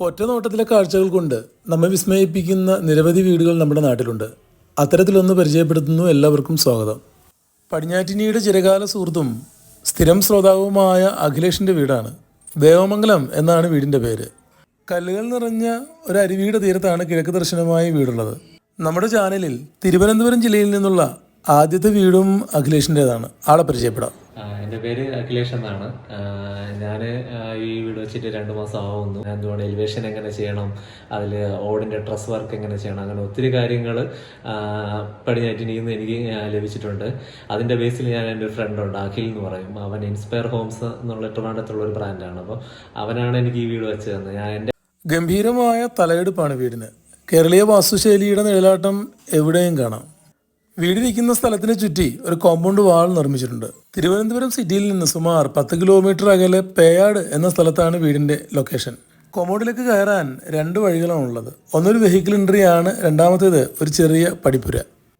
ഒറ്റ നോട്ടത്തിലെ കാഴ്ചകൾ കൊണ്ട് നമ്മെ വിസ്മയിപ്പിക്കുന്ന നിരവധി വീടുകൾ നമ്മുടെ നാട്ടിലുണ്ട്. അത്തരത്തിലൊന്ന് പരിചയപ്പെടുത്തുന്നു എല്ലാവർക്കും സ്വാഗതം. പടിഞ്ഞാറ്റിനിയുടെ ചിരകാല സുഹൃത്തും സ്ഥിരം ശ്രോതാവുമായ അഖിലേഷിന്റെ വീടാണ്. ദേവമംഗലം എന്നാണ് വീടിന്റെ പേര്. കല്ലുകൾ നിറഞ്ഞ ഒരു അരുവിയുടെ തീരത്താണ് കിഴക്ക് ദർശനമായി വീടുള്ളത്. നമ്മുടെ ചാനലിൽ തിരുവനന്തപുരം ജില്ലയിൽ നിന്നുള്ള ആദ്യത്തെ വീടും അഖിലേഷിന്റെതാണ് ആളെ പരിചയപ്പെടാം. എന്റെ പേര് അഖിലേഷ് എന്നാണ്. ഞാൻ ഈ വീട് വെച്ചിട്ട് രണ്ട് മാസം ആവുന്നു. ഞാൻ എന്തുകൊണ്ട് എലിവേഷൻ എങ്ങനെ ചെയ്യണം അതിൽ ഓടിന്റെ ഡ്രസ് വർക്ക് എങ്ങനെ ചെയ്യണം അങ്ങനെ ഒത്തിരി കാര്യങ്ങൾ പടിഞ്ഞാറ്റിനിൽ നിന്ന് എനിക്ക് ലഭിച്ചിട്ടുണ്ട്. അതിന്റെ ബേസിൽ ഞാൻ എന്റെ ഒരു ഫ്രണ്ടുണ്ട് അഖിൽ എന്ന് പറയും. അവൻ ഇൻസ്പയർ ഹോംസ് എന്നുള്ള ട്രിവാൻഡത്തുള്ള ഒരു ബ്രാൻഡാണ് അപ്പോൾ അവനാണ് എനിക്ക് ഈ വീട് വെച്ച് തന്നത്. ഞാൻ എന്റെ ഗംഭീരമായ തലയെടുപ്പാണ് വീടിന്. കേരളീയ വാസ്തുശൈലിയുടെ നിഴലാട്ടം എവിടെയും കാണാം. വീടിരിക്കുന്ന സ്ഥലത്തിന് ചുറ്റി ഒരു കോമ്പൗണ്ട് വാൾ നിർമ്മിച്ചിട്ടുണ്ട്. തിരുവനന്തപുരം സിറ്റിയിൽ നിന്ന് സുമാർ പത്ത് കിലോമീറ്റർ അകലെ പേയാട് എന്ന സ്ഥലത്താണ് വീടിന്റെ ലൊക്കേഷൻ കോമ്പൗണ്ടിലേക്ക് കയറാൻ രണ്ട് വഴികളാണ് വഴികളാണുള്ളത് ഒന്നൊരു വെഹിക്കിൾ എൻട്രി ആണ് രണ്ടാമത്തേത് ഒരു ചെറിയ പടിപ്പുര.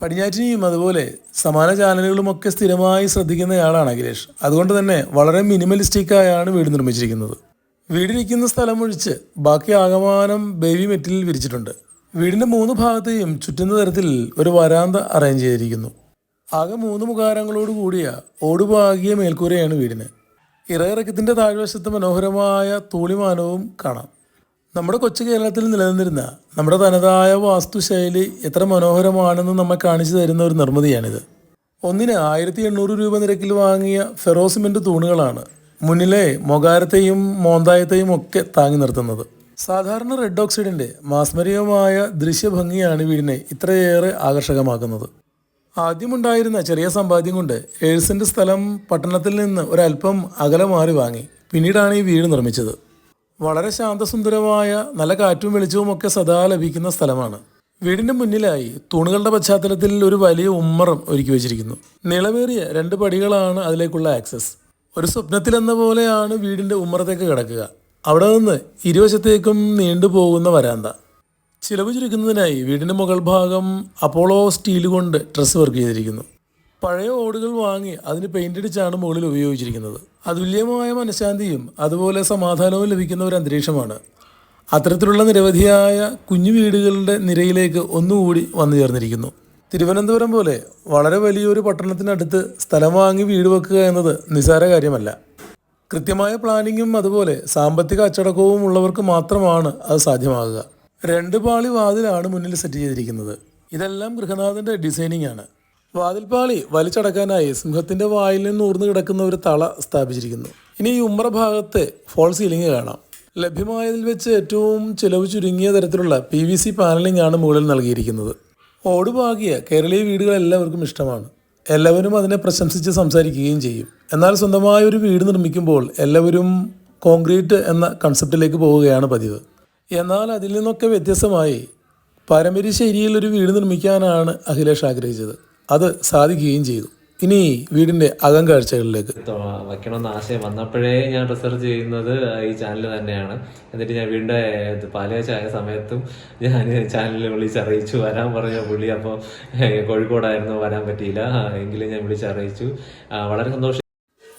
പടിഞ്ഞാറ്റിനെയും അതുപോലെ സമാന ചാനലുകളുമൊക്കെ സ്ഥിരമായി ശ്രദ്ധിക്കുന്നയാളാണ് അഖിലേഷ്. അതുകൊണ്ട് തന്നെ വളരെ മിനിമലിസ്റ്റിക് ആയാണ് വീട് നിർമ്മിച്ചിരിക്കുന്നത്. വീടിരിക്കുന്ന സ്ഥലം ഒഴിച്ച് ബാക്കി ആകമാനം ബേബി മെറ്റിൽ വിരിച്ചിട്ടുണ്ട്. വീടിന്റെ മൂന്ന് ഭാഗത്തെയും ചുറ്റുന്ന തരത്തിൽ ഒരു വരാന്ത അറേഞ്ച് ചെയ്തിരിക്കുന്നു. ആകെ മൂന്ന് മുഖാരങ്ങളോട് കൂടിയ ഓടുപാകിയ മേൽക്കൂരയാണ് വീടിന്. ഇറയിറക്കത്തിന്റെ താഴ്വശത്ത് മനോഹരമായ തൂളിമാനവും കാണാം. നമ്മുടെ കൊച്ചു കേരളത്തിൽ നിലനിന്നിരുന്ന നമ്മുടെ തനതായ വാസ്തുശൈലി എത്ര മനോഹരമാണെന്ന് നമ്മെ കാണിച്ചു തരുന്ന ഒരു നിർമ്മിതിയാണിത്. ഒന്നിന് ആയിരത്തി എണ്ണൂറ് രൂപ നിരക്കിൽ വാങ്ങിയ ഫെറോസിമെന്റ് തൂണുകളാണ് മുന്നിലെ മൊകാരത്തെയും മോന്തായത്തെയും ഒക്കെ താങ്ങി നിർത്തുന്നത്. സാധാരണ റെഡ് ഓക്സൈഡിന്റെ മാസ്മരീയമായ ദൃശ്യഭംഗിയാണ് വീടിനെ ഇത്രയേറെ ആകർഷകമാക്കുന്നത്. ആദ്യമുണ്ടായിരുന്ന ചെറിയ സമ്പാദ്യം കൊണ്ട് ഏഴ്സിന്റെ സ്ഥലം പട്ടണത്തിൽ നിന്ന് ഒരല്പം അകലെ മാറി വാങ്ങി. പിന്നീടാണ് ഈ വീട് നിർമ്മിച്ചത്. വളരെ ശാന്തസുന്ദരമായ നല്ല കാറ്റും വെളിച്ചവും ഒക്കെ സദാ ലഭിക്കുന്ന സ്ഥലമാണ്. വീടിന്റെ മുന്നിലായി തൂണുകളുടെ പശ്ചാത്തലത്തിൽ ഒരു വലിയ ഉമ്മറം ഒരുക്കി വെച്ചിരിക്കുന്നു. നീളമേറിയ രണ്ട് പടികളാണ് അതിലേക്കുള്ള ആക്സസ്. ഒരു സ്വപ്നത്തിലെന്ന പോലെയാണ് വീടിന്റെ ഉമ്മറത്തേക്ക് കിടക്കുക. അവിടെ നിന്ന് ഇരുവശത്തേക്കും നീണ്ടുപോകുന്ന വരാന്ത. ചിലവ് ചുരുക്കുന്നതിനായി വീടിന്റെ മുകൾ ഭാഗം അപ്പോളോ സ്റ്റീൽ കൊണ്ട് ഡ്രസ്സ് വർക്ക് ചെയ്തിരിക്കുന്നു. പഴയ ഓടുകൾ വാങ്ങി അതിന് പെയിന്റ് അടിച്ചാണ് മുകളിൽ ഉപയോഗിച്ചിരിക്കുന്നത്. അതുല്യമായ മനഃശാന്തിയും അതുപോലെ സമാധാനവും ലഭിക്കുന്ന ഒരു അന്തരീക്ഷമാണ്. അത്തരത്തിലുള്ള നിരവധിയായ കുഞ്ഞു വീടുകളുടെ നിരയിലേക്ക് ഒന്നുകൂടി വന്നു ചേർന്നിരിക്കുന്നു. തിരുവനന്തപുരം പോലെ വളരെ വലിയൊരു പട്ടണത്തിനടുത്ത് സ്ഥലം വാങ്ങി വീട് വെക്കുക എന്നത് നിസാര കാര്യമല്ല. കൃത്യമായ പ്ലാനിങ്ങും അതുപോലെ സാമ്പത്തിക അച്ചടക്കവും ഉള്ളവർക്ക് മാത്രമാണ് അത് സാധ്യമാകുക. രണ്ട് പാളി വാതിലാണ് മുന്നിൽ സെറ്റ് ചെയ്തിരിക്കുന്നത്. ഇതെല്ലാം ഗൃഹനാഥന്റെ ഡിസൈനിങ് ആണ്. വാതിൽപ്പാളി വലിച്ചടക്കാനായി സിംഹത്തിന്റെ വായിൽ നിന്ന് ഊർന്നു കിടക്കുന്ന ഒരു തള സ്ഥാപിച്ചിരിക്കുന്നു. ഇനി ഈ ഉമ്മറ ഭാഗത്തെ ഫോൾ സീലിംഗ് കാണാം. ലഭ്യമായതിൽ വെച്ച് ഏറ്റവും ചിലവ് ചുരുങ്ങിയ തരത്തിലുള്ള പി വി സി പാനലിംഗ് ആണ് മുകളിൽ നൽകിയിരിക്കുന്നത്. ഓടുപാകിയ കേരളീയ വീടുകൾ എല്ലാവർക്കും ഇഷ്ടമാണ്. എല്ലാവരും അതിനെ പ്രശംസിച്ച് സംസാരിക്കുകയും ചെയ്യും. എന്നാൽ സ്വന്തമായ ഒരു വീട് നിർമ്മിക്കുമ്പോൾ എല്ലാവരും കോൺക്രീറ്റ് എന്ന കൺസെപ്റ്റിലേക്ക് പോവുകയാണ് പതിവ്. എന്നാൽ അതിൽ നിന്നൊക്കെ വ്യത്യസ്തമായി പാരമ്പര്യ ശൈലിയിൽ ഒരു വീട് നിർമ്മിക്കാനാണ് അഖിലേഷ് ആഗ്രഹിച്ചത്. അത് സാധിക്കുകയും ചെയ്തു. ഇനി വീടിന്റെ അകം കാഴ്ചകളിലേക്ക് വെക്കണമെന്ന് ആശയം വന്നപ്പോഴേ ഞാൻ റിസർച്ച് ചെയ്യുന്നത് ഈ ചാനൽ തന്നെയാണ്. എന്നിട്ട് ഞാൻ വീണ്ടും ഇത് ആയ സമയത്തും ഞാൻ ചാനലിൽ വിളിച്ചറിയിച്ചു വരാൻ പറഞ്ഞ പുള്ളി അപ്പോൾ കോഴിക്കോടായിരുന്നു വരാൻ പറ്റിയില്ല. എങ്കിലും ഞാൻ വിളിച്ചറിയിച്ചു വളരെ സന്തോഷം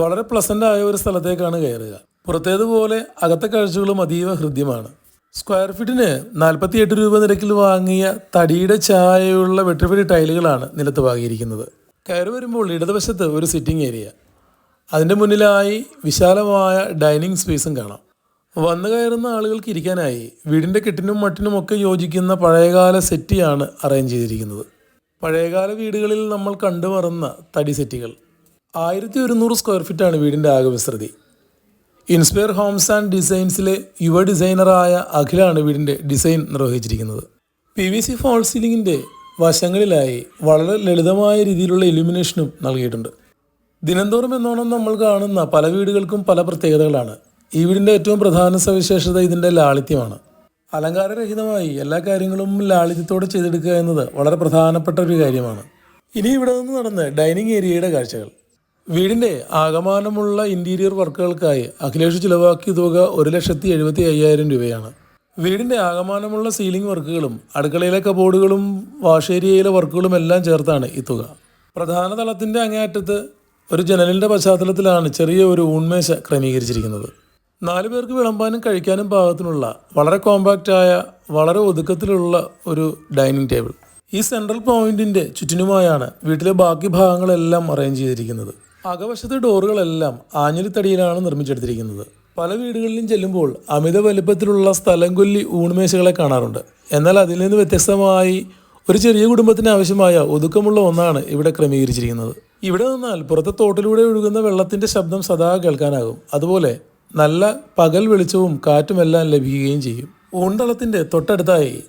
വളരെ പ്ലസന്റ് ആയ ഒരു സ്ഥലത്തേക്കാണ് കയറുക. പുറത്തേതുപോലെ അകത്തെ കാഴ്ചകളും അതീവ ഹൃദ്യമാണ്. സ്ക്വയർ ഫീറ്റിന് നാൽപ്പത്തിയെട്ട് രൂപ നിരക്കിൽ വാങ്ങിയ തടിയുടെ ചായയുള്ള വെട്ടുപിടി ടൈലുകളാണ് നിലത്ത് വാങ്ങിയിരിക്കുന്നത് കയറി വരുമ്പോൾ ഇടതുവശത്ത് ഒരു സിറ്റിംഗ് ഏരിയ അതിന്റെ മുന്നിലായി വിശാലമായ ഡൈനിങ് സ്പേസും കാണാം. വന്നു കയറുന്ന ആളുകൾക്ക് ഇരിക്കാനായി വീടിന്റെ കെട്ടിനും മട്ടിനും ഒക്കെ യോജിക്കുന്ന പഴയകാല സെറ്റിയാണ് അറേഞ്ച് ചെയ്തിരിക്കുന്നത്. പഴയകാല വീടുകളിൽ നമ്മൾ കണ്ടുമറന്ന തടി സെറ്റുകൾ ആയിരത്തി ഒരുന്നൂറ് സ്ക്വയർ ഫീറ്റാണ് വീടിന്റെ ആകെ വിസ്തൃതി ഇൻസ്പയർ ഹോംസ് ആൻഡ് ഡിസൈൻസിലെ യുവ ഡിസൈനറായ അഖിലാണ് വീടിന്റെ ഡിസൈൻ നിർവഹിച്ചിരിക്കുന്നത്. പി വി സി ഫോൾ സീലിംഗിന്റെ വശങ്ങളിലായി വളരെ ലളിതമായ രീതിയിലുള്ള ഇലുമിനേഷനും നൽകിയിട്ടുണ്ട്. ദിനംതോറും എന്നോണം നമ്മൾ കാണുന്ന പല വീടുകൾക്കും പല പ്രത്യേകതകളാണ്. ഈ വീടിന്റെ ഏറ്റവും പ്രധാന സവിശേഷത ഇതിന്റെ ലാളിത്യമാണ്. അലങ്കാരരഹിതമായി എല്ലാ കാര്യങ്ങളും ലാളിത്യത്തോടെ ചെയ്തെടുക്കുക എന്നത് വളരെ പ്രധാനപ്പെട്ട ഒരു കാര്യമാണ്. ഇനി ഇവിടെ നിന്ന് നടന്ന് ഡൈനിങ് ഏരിയയുടെ കാഴ്ചകൾ. വീടിന്റെ ആകമാനമുള്ള ഇന്റീരിയർ വർക്കുകൾക്കായി അഖിലേഷ് ചിലവാക്കിയ തുക ഒരു ലക്ഷത്തി എഴുപത്തി അയ്യായിരം രൂപയാണ്. വീടിന്റെ ആകമാനമുള്ള സീലിംഗ് വർക്കുകളും അടുക്കളയിലെ കബോർഡുകളും വാഷേരിയയിലെ വർക്കുകളും എല്ലാം ചേർത്താണ് ഈ തുക. പ്രധാന തലത്തിന്റെ അങ്ങേയറ്റത്ത് ഒരു ജനലിന്റെ പശ്ചാത്തലത്തിലാണ് ചെറിയ ഒരു ഊൺമേശ ക്രമീകരിച്ചിരിക്കുന്നത്. നാല് പേർക്ക് വിളമ്പാനും കഴിക്കാനും പാകത്തിനുള്ള വളരെ കോമ്പാക്റ്റായ വളരെ ഒതുക്കത്തിലുള്ള ഒരു ഡൈനിങ് ടേബിൾ ഈ സെൻട്രൽ പോയിന്റിന്റെ ചുറ്റിനുമായാണ് വീട്ടിലെ ബാക്കി ഭാഗങ്ങളെല്ലാം അറേഞ്ച് ചെയ്തിരിക്കുന്നത്. അകവശത്തെ ഡോറുകളെല്ലാം ആഞ്ഞിലിത്തടിയിലാണ് നിർമ്മിച്ചെടുത്തിരിക്കുന്നത്. പല വീടുകളിലും ചെല്ലുമ്പോൾ അമിത വലിപ്പത്തിലുള്ള സ്ഥലം കൊല്ലി ഊണ്മേശകളെ കാണാറുണ്ട്. എന്നാൽ അതിൽ നിന്ന് വ്യത്യസ്തമായി ഒരു ചെറിയ കുടുംബത്തിന് ആവശ്യമായ ഒതുക്കമുള്ള ഒന്നാണ് ഇവിടെ ക്രമീകരിച്ചിരിക്കുന്നത്. ഇവിടെ നിന്നാൽ പുറത്തെ തോട്ടിലൂടെ ഒഴുകുന്ന വെള്ളത്തിന്റെ ശബ്ദം സദാ കേൾക്കാനാകും. അതുപോലെ നല്ല പകൽ വെളിച്ചവും കാറ്റുമെല്ലാം ലഭിക്കുകയും ചെയ്യും. ഊണ്ടളത്തിന്റെ തൊട്ടടുത്തായി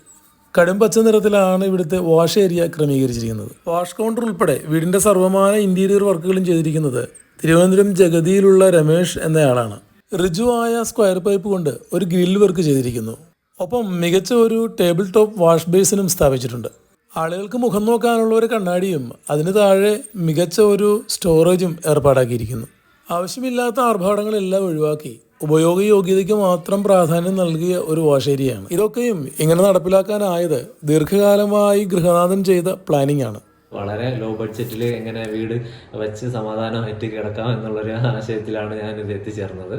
കടും പച്ച നിറത്തിലാണ് ഇവിടുത്തെ വാഷ് ഏരിയ ക്രമീകരിച്ചിരിക്കുന്നത്. വാഷ് കൗണ്ടർ ഉൾപ്പെടെ വീടിന്റെ സർവമായ ഇന്റീരിയർ വർക്കുകളും ചെയ്തിരിക്കുന്നത് തിരുവനന്തപുരം ജഗതിയിലുള്ള രമേഷ് എന്നയാളാണ്. ഋജുവായ സ്ക്വയർ പൈപ്പ് കൊണ്ട് ഒരു ഗ്രിൽ വർക്ക് ചെയ്തിരിക്കുന്നു. ഒപ്പം മികച്ച ഒരു ടേബിൾ ടോപ്പ് വാഷ് ബേസിനും സ്ഥാപിച്ചിട്ടുണ്ട്. ആളുകൾക്ക് മുഖം നോക്കാനുള്ള ഒരു കണ്ണാടിയും അതിന് താഴെ മികച്ച ഒരു സ്റ്റോറേജും ഏർപ്പാടാക്കിയിരിക്കുന്നു. ആവശ്യമില്ലാത്ത ആർഭാടങ്ങളെല്ലാം ഒഴിവാക്കി ഉപയോഗയോഗ്യതയ്ക്ക് മാത്രം പ്രാധാന്യം നൽകിയ ഒരു വാഷേരിയാണ് ഇതൊക്കെയും ഇങ്ങനെ നടപ്പിലാക്കാനായത് ദീർഘകാലമായി ഗൃഹനാഥൻ ചെയ്ത പ്ലാനിംഗ് ആണ്. വളരെ ലോ ബഡ്ജറ്റിൽ എങ്ങനെ വീട് വെച്ച് സമാധാനമായിട്ട് കിടക്കാം എന്നുള്ളൊരു ആശയത്തിലാണ് ഞാൻ ഇത് എത്തിച്ചേർന്നത്.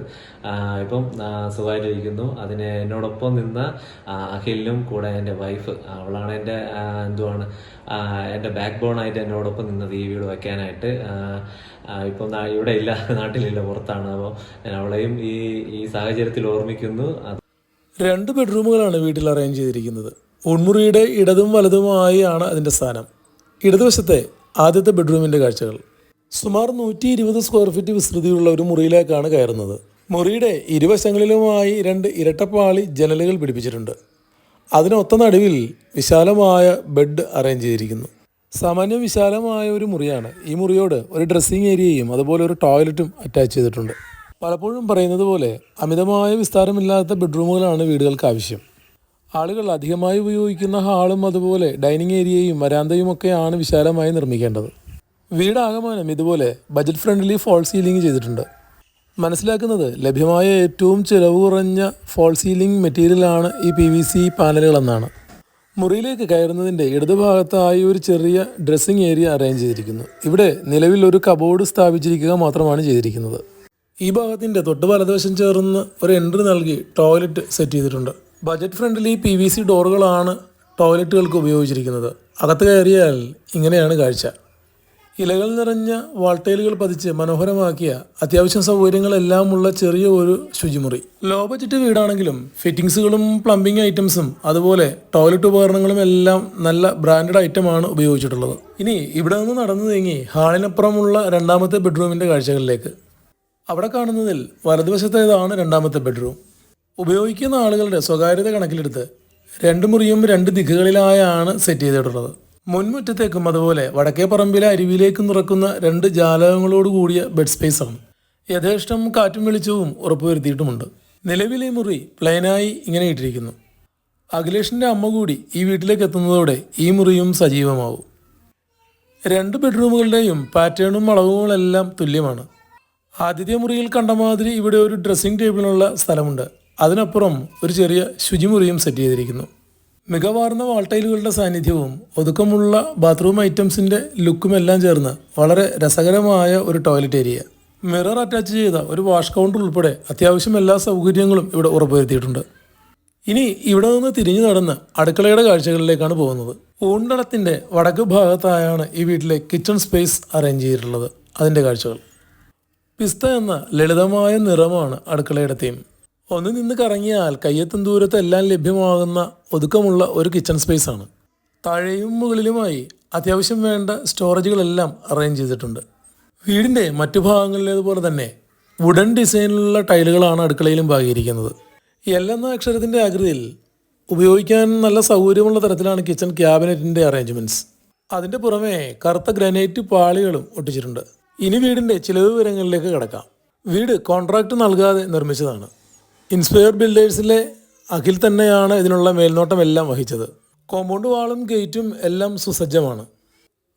ഇപ്പം സുഖമായിട്ടിരിക്കുന്നു. അതിന് എന്നോടൊപ്പം നിന്ന അഖിലിനും കൂടെ എന്റെ വൈഫ് അവളാണ് എന്റെ എന്തുവാണ് എന്റെ ബാക്ക് ബോണായിട്ട് എന്നോടൊപ്പം നിന്നത് ഈ വീട് വയ്ക്കാനായിട്ട് ഇപ്പം ഇവിടെ ഇല്ല നാട്ടിലില്ല പുറത്താണ്. അപ്പോൾ ഞാൻ അവളെയും ഈ ഈ സാഹചര്യത്തിൽ ഓർമ്മിക്കുന്നു. രണ്ട് ബെഡ്റൂമുകളാണ് വീട്ടിൽ അറേഞ്ച് ചെയ്തിരിക്കുന്നത്. ഉൺമുറിയുടെ ഇടതും വലതുമായി ആണ് അതിന്റെ സ്ഥാനം. ഇടതുവശത്തെ ആദ്യത്തെ ബെഡ്റൂമിന്റെ കാഴ്ചകൾ. സുമാർ നൂറ്റി ഇരുപത് സ്ക്വയർ ഫീറ്റ് വിസ്തൃതിയുള്ള ഒരു മുറിയിലേക്കാണ് കയറുന്നത്. മുറിയുടെ ഇരുവശങ്ങളിലുമായി രണ്ട് ഇരട്ടപ്പാളി ജനലുകൾ പിടിപ്പിച്ചിട്ടുണ്ട്. അതിനൊത്ത നടുവിൽ വിശാലമായ ബെഡ് അറേഞ്ച് ചെയ്തിരിക്കുന്നു. സാമാന്യം വിശാലമായ ഒരു മുറിയാണ്. ഈ മുറിയോട് ഒരു ഡ്രസ്സിങ് ഏരിയയും അതുപോലെ ഒരു ടോയ്ലറ്റും അറ്റാച്ച് ചെയ്തിട്ടുണ്ട്. പലപ്പോഴും പറയുന്നത് പോലെ അമിതമായ വിസ്താരമില്ലാത്ത ബെഡ്റൂമുകളാണ് വീടുകൾക്ക് ആവശ്യം. ആളുകൾ അധികമായി ഉപയോഗിക്കുന്ന ഹാളും അതുപോലെ ഡൈനിങ് ഏരിയയും വരാന്തയും ഒക്കെയാണ് വിശാലമായി നിർമ്മിക്കേണ്ടത്. വീടാകമാനം ഇതുപോലെ ബജറ്റ് ഫ്രണ്ട്ലി ഫോൾ സീലിംഗ് ചെയ്തിട്ടുണ്ട്. മനസ്സിലാക്കുന്നത് ലഭ്യമായ ഏറ്റവും ചിലവ് കുറഞ്ഞ ഫോൾ സീലിംഗ് മെറ്റീരിയലാണ് ഈ പി വി സി പാനലുകളെന്നാണ്. മുറിയിലേക്ക് കയറുന്നതിന്റെ ഇടതുഭാഗത്തായി ഒരു ചെറിയ ഡ്രസ്സിംഗ് ഏരിയ അറേഞ്ച് ചെയ്തിരിക്കുന്നു. ഇവിടെ നിലവിൽ ഒരു കബോർഡ് സ്ഥാപിച്ചിരിക്കുക മാത്രമാണ് ചെയ്തിരിക്കുന്നത്. ഈ ഭാഗത്തിന്റെ തൊട്ട് വലതുവശം ചേർന്ന് ഒരു എൻട്രി നൽകി ടോയ്ലറ്റ് സെറ്റ് ചെയ്തിട്ടുണ്ട്. Budget friendly P V C ഡോറുകളാണ് ടോയ്ലറ്റുകൾക്ക് ഉപയോഗിച്ചിരിക്കുന്നത്. അകത്ത് കയറിയാൽ ഇങ്ങനെയാണ് കാഴ്ച. ഇലകൾ നിറഞ്ഞ വാൾട്ടൈലുകൾ പതിച്ച് മനോഹരമാക്കിയ അത്യാവശ്യം സൗകര്യങ്ങളെല്ലാം ഉള്ള ചെറിയ ഒരു ശുചിമുറി. ലോ ബജറ്റ് വീടാണെങ്കിലും ഫിറ്റിങ്സുകളും പ്ലംബിംഗ് ഐറ്റംസും അതുപോലെ ടോയ്ലറ്റ് ഉപകരണങ്ങളും എല്ലാം നല്ല ബ്രാൻഡഡ് ഐറ്റമാണ് ഉപയോഗിച്ചിട്ടുള്ളത്. ഇനി ഇവിടെ നിന്ന് നടന്നു നീങ്ങി ഹാളിനപ്പുറമുള്ള രണ്ടാമത്തെ ബെഡ്റൂമിന്റെ കാഴ്ചകളിലേക്ക്. അവിടെ കാണുന്നതിൽ വലതുവശത്തേതാണ് രണ്ടാമത്തെ ബെഡ്റൂം. ഉപയോഗിക്കുന്ന ആളുകളുടെ സ്വകാര്യത കണക്കിലെടുത്ത് രണ്ട് മുറിയും രണ്ട് ദിക്കുകളിലായാണ് സെറ്റ് ചെയ്തിട്ടുള്ളത്. മുൻമുറ്റത്തേക്കും അതുപോലെ വടക്കേ പറമ്പിലെ അരുവിയിലേക്കും തുറക്കുന്ന രണ്ട് ജാലകങ്ങളോട് കൂടിയ ബെഡ് സ്പേസ് ആണ്. യഥേഷ്ടം കാറ്റും വെളിച്ചവും ഉറപ്പുവരുത്തിയിട്ടുമുണ്ട്. നിലവിലെ മുറി പ്ലെയിനായി ഇങ്ങനെ ഇട്ടിരിക്കുന്നു. അഖിലേഷിന്റെ അമ്മ കൂടി ഈ വീട്ടിലേക്ക് എത്തുന്നതോടെ ഈ മുറിയും സജീവമാവും. രണ്ട് ബെഡ്റൂമുകളുടെയും പാറ്റേണും അളവുകളെല്ലാം തുല്യമാണ്. ആദ്യത്തെ മുറിയിൽ കണ്ട മാതിരി ഇവിടെ ഒരു ഡ്രസ്സിംഗ് ടേബിളിനുള്ള സ്ഥലമുണ്ട്. അതിനപ്പുറം ഒരു ചെറിയ ശുചിമുറിയും സെറ്റ് ചെയ്തിരിക്കുന്നു. മികവാർന്ന വാൾട്ടൈലുകളുടെ സാന്നിധ്യവും ഒതുക്കമുള്ള ബാത്റൂം ഐറ്റംസിന്റെ ലുക്കുമെല്ലാം ചേർന്ന് വളരെ രസകരമായ ഒരു ടോയ്ലറ്റ് ഏരിയ. മിറർ അറ്റാച്ച് ചെയ്ത ഒരു വാഷ് കൗണ്ടർ ഉൾപ്പെടെ അത്യാവശ്യം എല്ലാ സൗകര്യങ്ങളും ഇവിടെ ഉറപ്പുവരുത്തിയിട്ടുണ്ട്. ഇനി ഇവിടെ നിന്ന് തിരിഞ്ഞു നടന്ന് അടുക്കളയുടെ കാഴ്ചകളിലേക്കാണ് പോകുന്നത്. ഊണ്ടടത്തിന്റെ വടക്ക് ഭാഗത്തായാണ് ഈ വീട്ടിലെ കിച്ചൺ സ്പേസ് അറേഞ്ച് ചെയ്തിട്ടുള്ളത്. അതിന്റെ കാഴ്ചകൾ. പിസ്ത എന്ന ലളിതമായ നിറമാണ് അടുക്കളയുടെ തീം ഒന്ന് നിന്ന് കറങ്ങിയാൽ കയ്യെത്തും ദൂരത്ത് എല്ലാം ലഭ്യമാകുന്ന ഒതുക്കമുള്ള ഒരു കിച്ചൺ സ്പേസ് ആണ്. താഴെയും മുകളിലുമായി അത്യാവശ്യം വേണ്ട സ്റ്റോറേജുകളെല്ലാം അറേഞ്ച് ചെയ്തിട്ടുണ്ട്. വീടിന്റെ മറ്റു ഭാഗങ്ങളിലേതുപോലെ തന്നെ വുഡൻ ഡിസൈനിലുള്ള ടൈലുകളാണ് അടുക്കളയിലും പാകിയിരിക്കുന്നത് എൽ എന്ന അക്ഷരത്തിന്റെ ആകൃതിയിൽ ഉപയോഗിക്കാൻ നല്ല സൗകര്യമുള്ള തരത്തിലാണ് കിച്ചൺ ക്യാബിനറ്റിന്റെ അറേഞ്ച്മെന്റ്സ് അതിന്റെ പുറമെ കറുത്ത ഗ്രാനൈറ്റ് പാളികളും ഒട്ടിച്ചിട്ടുണ്ട്. ഇനി വീടിന്റെ ചിലവ് വിവരങ്ങളിലേക്ക് കിടക്കാം. വീട് കോൺട്രാക്ട് നൽകാതെ നിർമ്മിച്ചതാണ്. ഇൻസ്പയർ ബിൽഡേഴ്സിലെ അഖിൽ തന്നെയാണ് ഇതിനുള്ള മേൽനോട്ടം എല്ലാം വഹിച്ചത്. കോമ്പൗണ്ട് വാളും ഗേറ്റും എല്ലാം സുസജ്ജമാണ്.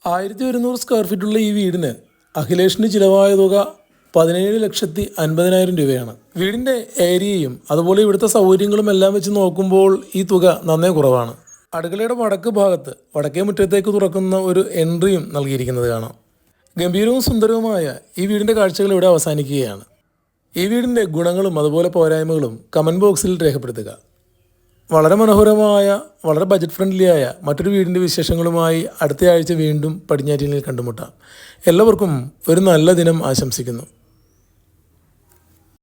ആയിരത്തി ഒരുന്നൂറ് സ്ക്വയർ ഫീറ്റുള്ള ഈ വീടിന് അഖിലേഷിന് ചിലവായ തുക പതിനേഴ് ലക്ഷത്തി അൻപതിനായിരം രൂപയാണ്. വീടിന്റെ ഏരിയയും അതുപോലെ ഇവിടുത്തെ സൗകര്യങ്ങളും എല്ലാം വെച്ച് നോക്കുമ്പോൾ ഈ തുക നന്നേ കുറവാണ്. അടുക്കളയുടെ വടക്ക് ഭാഗത്ത് വടക്കേ മുറ്റത്തേക്ക് തുറക്കുന്ന ഒരു എൻട്രിയും നൽകിയിരിക്കുന്നത് കാണാം. ഗംഭീരവും സുന്ദരവുമായ ഈ വീടിന്റെ കാഴ്ചകൾ ഇവിടെ അവസാനിക്കുകയാണ്. ഈ വീടിന്റെ ഗുണങ്ങളും അതുപോലെ പോരായ്മകളും കമന്റ് ബോക്സിൽ രേഖപ്പെടുത്തുക. വളരെ മനോഹരമായ വളരെ ബജറ്റ് ഫ്രണ്ട്ലിയായ മറ്റൊരു വീടിന്റെ വിശേഷങ്ങളുമായി അടുത്തയാഴ്ച വീണ്ടും പടിഞ്ഞാറ്റിനിൽ കണ്ടുമുട്ടാം. എല്ലാവർക്കും ഒരു നല്ല ദിനം ആശംസിക്കുന്നു.